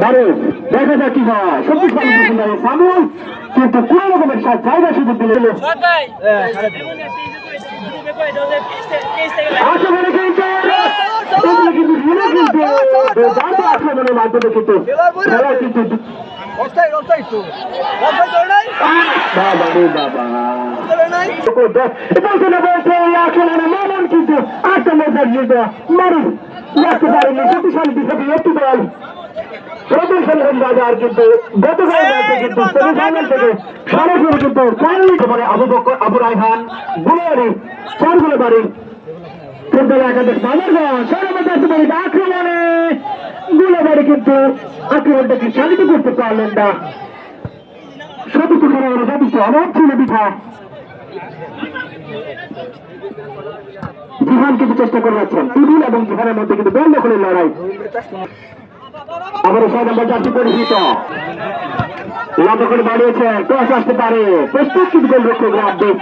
দারুণ দেখা যাক কি হয়। সত্যি সামুল কিন্তু কোন রকমের সা- জায়গা সুযোগ দিলে কিন্তু এগুলো কিন্তু হেরে কিন্তু দুর্দান্ত আক্রমণের কিন্তু খেলা কিন্তু অবস্থায় অবস্থায় তো অবস্থায় ধরে নাই বাবা রে বাবা ধরে নাই বলছে না বলছে এই আক্রমণে মামন কিন্তু আক্রমণ পর্যন্ত মারুন রাখতে পারেনি শক্তিশালী একটি দল বাজার কিন্তু গতকাল ম্যাচে কিন্তু সেমিফাইনাল থেকে সরাসরি কিন্তু ফাইনাল মানে আবু বকর আবু রায়হান গুলিয়ারি চারগুলো বাড়ি। ফুটবল একাদশ আক্রমণে গুলোবাড়ি কিন্তু আক্রমণটাকে শান্তি করতে পারলেন না। সতীর্থ খেলোয়াড় যথেষ্ট অভাব ছিল পিঠা জিহান কিন্তু চেষ্টা করে যাচ্ছেন। টুডুল এবং জিহানের মধ্যে কিন্তু বেল দখলের লড়াই। আমার ছয় নম্বর চারটি পরিচিত। লম্বা করে বাড়িয়েছে টস আসতে পারে। প্রস্তুত কিন্তু গোলরক্ষক রাব্বিক